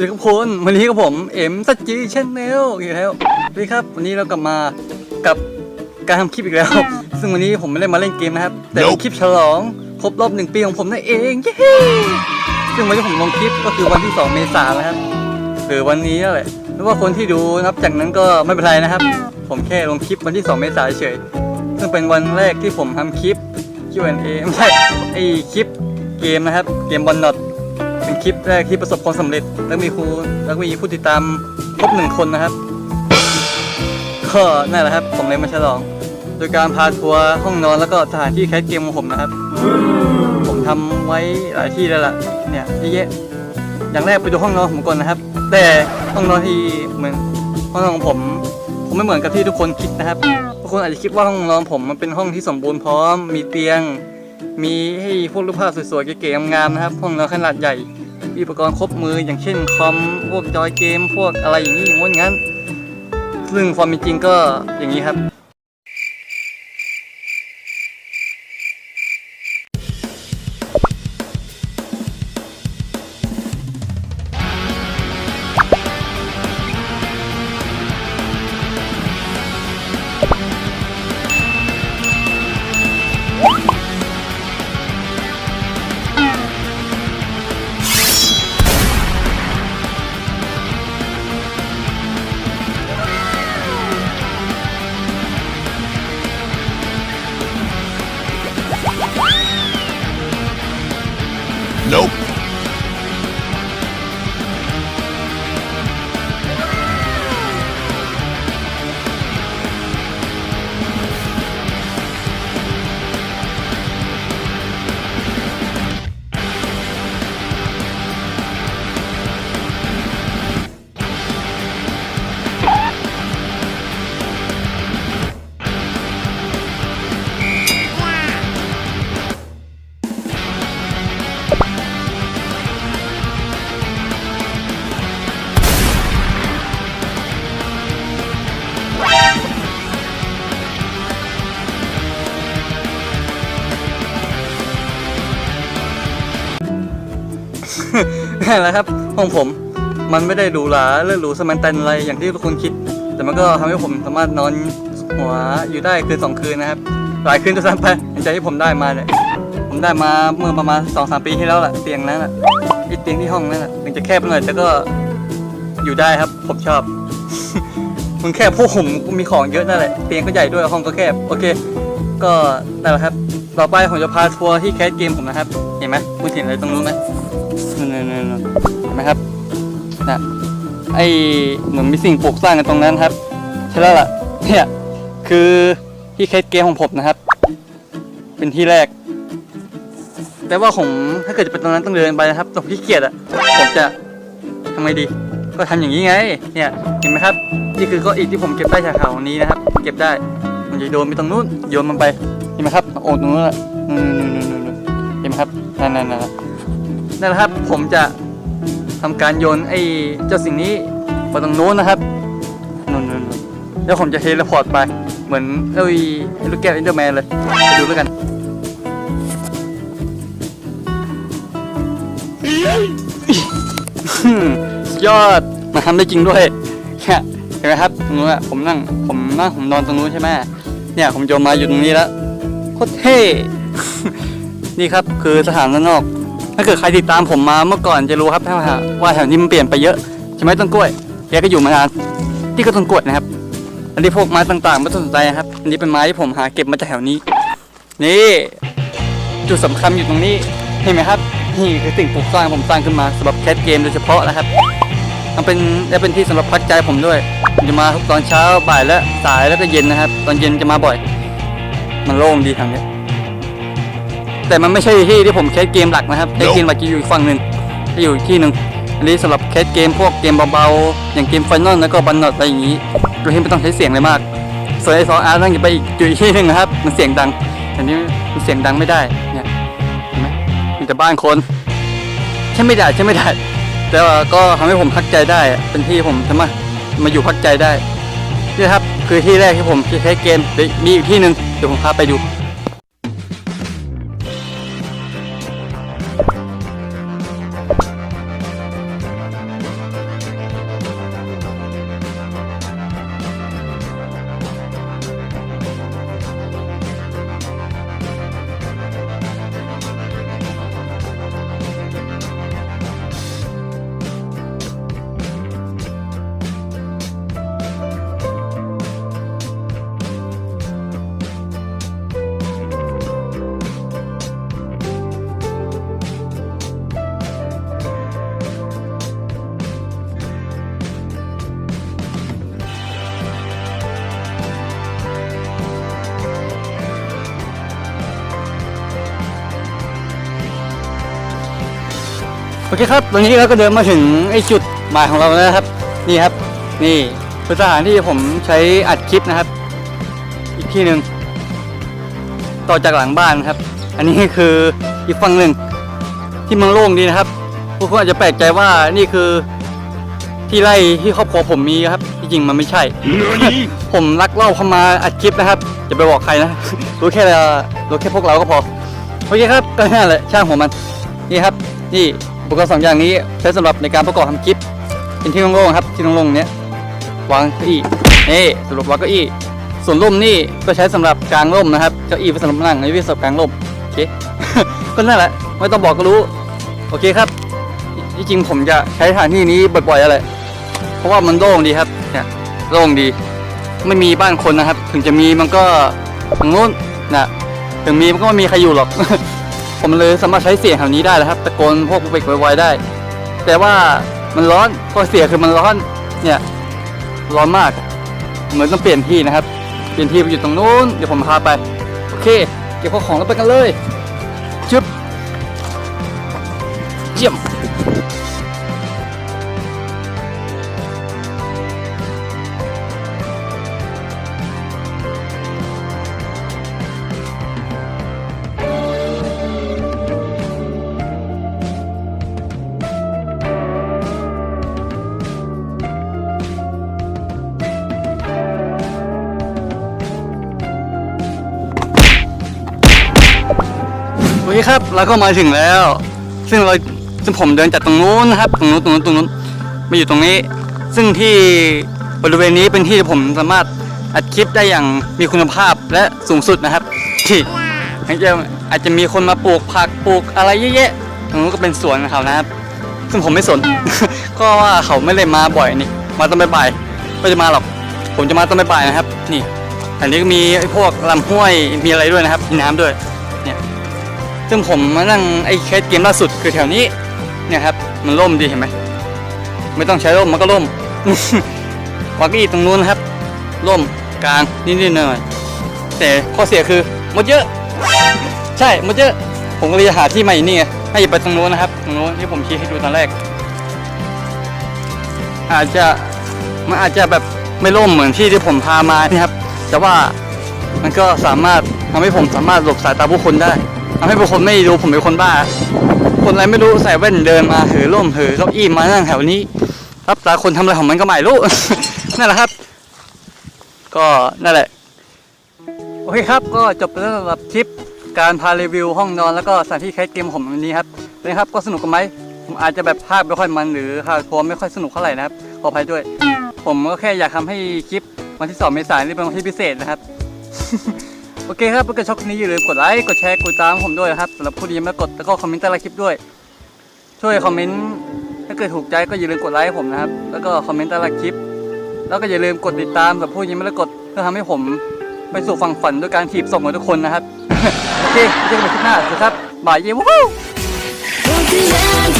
สวัสดีครับคนวันนี้กับผมเอ็มสัจจีชแนลอีกแล้วสวัสดีครับ วันนี้เรากลับมากับการทำคลิปอีกแล้ว ซึ่งวันนี้ผมไม่ได้มาเล่นเกมนะครับ แต่เป็น Nope คลิปฉลองครบรอบหนึ่งปีของผมนั่นเองเย้ซึ่งวันที่ผมลงคลิปก็คือวันที่ 2 เมษายนนะครับหรือวันนี้นั่นแหละไม่ว่าคนที่ดูนับจากนั้นก็ไม่เป็นไรนะครับ ผมแค่ลงคลิปวันที่ 2 เมษายนเฉยซึ่งเป็นวันแรกที่ผมทำคลิป Q&A ไม่ใช่ไอคลิปเกมนะครับเกมบอลนอตเป็น คลิปแรกที่ประสบความสำเร็จ แล้วมีครูแล้วมีผู้ติดตามครบหนึ่งคนนะครับ ก็นั่นแหละครับผมเลยมาฉลอง โดยการพาทัวร์ห้องนอนแล้วก็สถานที่แคสเกมของผมนะครับ ผมทำไว้หลายที่แล้วล่ะเนี่ยเยอะแยะอย่างแรกไปดูห้องนอนผมก่อนนะครับ แต่ห้องนอนที่เหมือนห้องนอนของผม ผมไม่เหมือนกับที่ทุกคนคิดนะครับทุกคนอาจจะคิดว่าห้องนอนผมมันเป็นห้องที่สมบูรณ์พร้อม มีเตียง มีให้พวกรูปภาพสวยๆเก๋ๆงามๆนะครับ ห้องนอนขนาดใหญ่ มีอุปกรณ์ครบมืออย่างเช่นคอมพวกจอยเกม พวกอะไรอย่างนี้อย่างง้นงั้น ซึ่งความเป็นจริงก็อย่างนี้ครับ นั่นแหละครับห้องผมมันไม่ได้หรูหราเลิศหรูสมันตันอะไรอย่างที่ทุกคนคิด แต่มันก็ทำให้ผมสามารถนอนหัวอยู่ได้คืนสองคืนนะครับ หลายคืนจะซ้ำไปอย่างใจที่ผมได้มาเนี่ยผมได้มาเมื่อประมาณสองสามปีที่แล้วแหละเตียงนั้นแหละไอเตียงที่ห้องนั่นแหละถึงจะแคบหน่อยแต่ก็อยู่ได้ครับ ผมชอบ มันแคบพวกผมมีของเยอะนั่นแหละเตียงก็ใหญ่ด้วยห้องก็แคบโอเค ก็นั่นแหละครับ ต่อไปผมจะพาทัวร์ที่แคสเกมผมนะครับ เห็นไหมคุณเห็นอะไรตรงนู้นไหมนั่นๆเห็นไหมครับนะไอเหมือนมีสิ่งปลูกสร้างกันตรงนั้นครับ ใช่แล้วล่ะเนี่ยคือที่แคสเกมของผมนะครับ เป็นที่แรก แต่ว่าผมถ้าเกิดจะไปตรงนั้นต้องเดินไปนะครับตรงที่เกียจอะผมจะทำไงดี ก็ทำอย่างนี้ไง เนี่ยเห็นไหมครับนี่คือก้อนอิฐที่ผมเก็บได้จากเขานี้นะครับ เก็บได้มันจะโดนไปตรงนู้นโยนมันไป โอ้ตรงนู้นอะนู่นๆๆๆเห็นไหมครับนั่นๆๆนั่นแหละครับ ผมจะทำการโยนไอ้เจ้าสิ่งนี้ไปตรงโน้นนะครับนู่นๆๆแล้วผมจะเทเลพอร์ตไปเหมือนไอ้ไอ้ลูกแก้วอินเดอร์แมนเลยไปดูแล้วกันยอดมาทำได้จริงด้วยเห็นไหมครับตรงนู้นอะผมนั่งผมนั่งผมนอนตรงนู้นใช่ไหมเนี่ยผมโยนมาอยู่ตรงนี้แล้ว โคตรเท่นี่ครับคือสถานด้านนอก ถ้าเกิดใครติดตามผมมาเมื่อก่อนจะรู้ครับถ้าว่าแถวนี้มันเปลี่ยนไปเยอะใช่ไหมต้นกล้วยแกก็อยู่มานานที่ก็ต้นกล้วยนะครับ อันนี้พวกไม้ต่างๆไม่ต้องสนใจนะครับ อันนี้เป็นไม้ที่ผมหาเก็บมาจากแถวนี้ นี่จุดสำคัญอยู่ตรงนี้เห็นไหมครับนี่คือสิ่งปลูกสร้างผมสร้างขึ้นมาสำหรับแคสเกมโดยเฉพาะนะครับมันเป็นและเป็นที่สำหรับพักใจผมด้วยจะมาทุกตอนเช้าบ่ายและสายแล้วก็เย็นนะครับ ตอนเย็นจะมาบ่อย มันโล่งดีทางเนี้ยแต่มันไม่ใช่ที่ที่ผมแคสเกมหลักนะครับแคสเกมหลักจะอยู่อีกฝั่งหนึ่งจะอยู่อีกที่หนึ่งอันนี้สำหรับแคสเกมพวกเกมเบาๆอย่างเกมไฟนอลแล้วก็บันนอตอะไรอย่างนี้โดยที่ไม่ต้องใช้เสียงเลยมากส่วนไอซออาร์นั่นจะไปอีกอยู่อีกที่หนึ่งนะครับ มันเสียงดังอันนี้มันเสียงดังไม่ได้เนี่ยเห็นไหมมีแต่บ้านคนใช่ไม่ได้ใช่ไม่ได้ แต่ว่าก็ทำให้ผมพักใจได้อะเป็นที่ผมสามารถมาอยู่พักใจได้นี่ครับ คือที่แรกที่ผมใช้เกมเดี๋ยวมีอีกที่หนึ่งเดี๋ยวผมพาไปดู โอเคครับตอนนี้เราก็เดินมาถึงไอ้จุดหมายของเราแล้วนะครับ นี่ครับ นี่คือสถานที่ผมใช้อัดคลิปนะครับ อีกที่หนึ่งต่อจากหลังบ้านครับ อันนี้คืออีกฝั่งหนึ่งที่เมืองโล่งดีนะครับพวกคุณอาจจะแปลกใจว่านี่คือที่ไร่ที่ครอบครัวผมมีครับที่จริงมันไม่ใช่ ผมรักเล่าเข้ามาอัดคลิปนะครับอย่าไปบอกใครนะ รู้แค่รู้แค่พวกเราก็พอโอเคครับก็นั่นแหละช่างหัวมันนี่ครับ นี่ อุปกรณ์สองอย่างนี้ใช้สำหรับในการประกอบทำคลิปเป็นที่โล่งๆครับที่โล่งๆเนี้ยวางเก้าอี้นี่สำหรับวางเก้าอี้ส่วนร่มนี่ก็ใช้สำหรับกลางร่มนะครับเก้าอี้ไว้สำหรับนั่งในวิสำหรับกางร่มโอเคก็นั่นแหละไม่ต้องบอกก็รู้โอเคครับที่จริงผมจะใช้สถานที่นี้บ่อยๆอะไรเพราะว่ามันโล่งดีครับเนี่ยโล่งดี ไม่มีบ้านคนนะครับ ถึงจะมีมันก็ทางโน้นนะถึงมีมันก็ไม่มีใครอยู่หรอก ผมเลยสามารถใช้เสียงแถวนี้ได้แล้วครับตะโกนพวกเบกไวๆได้ แต่ว่ามันร้อนก็เสียคือมันร้อนเนี่ยร้อนมาก เหมือนต้องเปลี่ยนที่นะครับ เปลี่ยนที่ไปอยู่ตรงนู้นเดี๋ยวผมพาไป โอเค เก็บข้าวของแล้วไปกันเลย โอเคครับเราก็มาถึงแล้ว ซึ่งเราซึ่งผมเดินจากตรงนู้นนะครับตรงนู้นตรงนู้นตรงนู้นมาอยู่ตรงนี้ ซึ่งที่บริเวณนี้เป็นที่ที่ผมสามารถอัดคลิปได้อย่างมีคุณภาพและสูงสุดนะครับที่อาจจะอาจจะมีคนมาปลูกผักปลูกอะไรเยอะแยะตรงนู้นก็เป็นสวนของเขานะครับ ซึ่งผมไม่สน ก็ว่าเขาไม่ได้มาบ่อยนี่ มาตอนบ่ายๆไม่จะมาหรอก ผมจะมาตอนบ่ายๆนะครับ นี่อันนี้ก็มีพวกลำห้วยมีอะไรด้วยนะครับมีน้ำด้วย ซึ่งผมมานั่งไอ้แคสเกมล่าสุดคือแถวนี้เนี่ยครับมันร่มดีเห็นไหมไม่ต้องใช้ร่มมันก็ร่มวางเก้าอี้ตรงนู้นครับร่มกลางนิดๆหน่อยๆแต่ข้อเสียคือหมดเยอะ ใช่หมดเยอะ ผมก็เลยจะหาที่ใหม่นี่ไงให้ไปตรงนู้นนะครับตรงนู้นที่ผมชี้ให้ดูตอนแรก อาจจะมันอาจจะแบบไม่ร่มเหมือนที่ที่ผมพามานี่ครับ แต่ว่ามันก็สามารถทำให้ผมสามารถหลบสายตาผู้คนได้ ทำให้ผู้คนไม่รู้ผมเป็นคนบ้า คนอะไรไม่รู้ใส่แว่นเดินมาถือร่มถือเก้าอี้มานั่งแถวนี้รับตาคนทำอะไรของมันก็ไม่รู้ นั่นแหละครับ ก็นั่นแหละ โอเคครับ ก็จบไปแล้วสำหรับคลิปการพารีวิวห้องนอนแล้วก็สถานที่แคสเกมผมวันนี้ครับเป็นไงครับ ก็สนุกกันไหมผมอาจจะแบบภาพไม่ค่อยมันหรือภาพทัวร์ไม่ค่อยสนุกเท่าไหร่นะครับขออภัยด้วย ผมก็แค่อยากทำให้คลิปวันที่ 2 เมษายนนี่เป็นวันที่พิเศษนะครับ โอเคครับเพื่อนๆชอบคลิปนี้อย่าลืมกดไลค์กดแชร์กดตามผมด้วยนะครับสำหรับผู้ที่ยังไม่กดแล้วก็คอมเมนต์ใต้คลิปด้วย ช่วยคอมเมนต์ถ้าเกิดถูกใจก็อย่าลืมกดไลค์ผมนะครับ แล้วก็คอมเมนต์ใต้คลิป แล้วก็อย่าลืมกดติดตามสำหรับผู้ที่ยังไม่ได้กดเพื่อทำให้ผมไปสู่ฝั่งฝันด้วยการถีบส่งของทุกคนนะครับ โอเคเจอกันมคลิปหน้าสวัสดีครับบายเย็วู้ Don't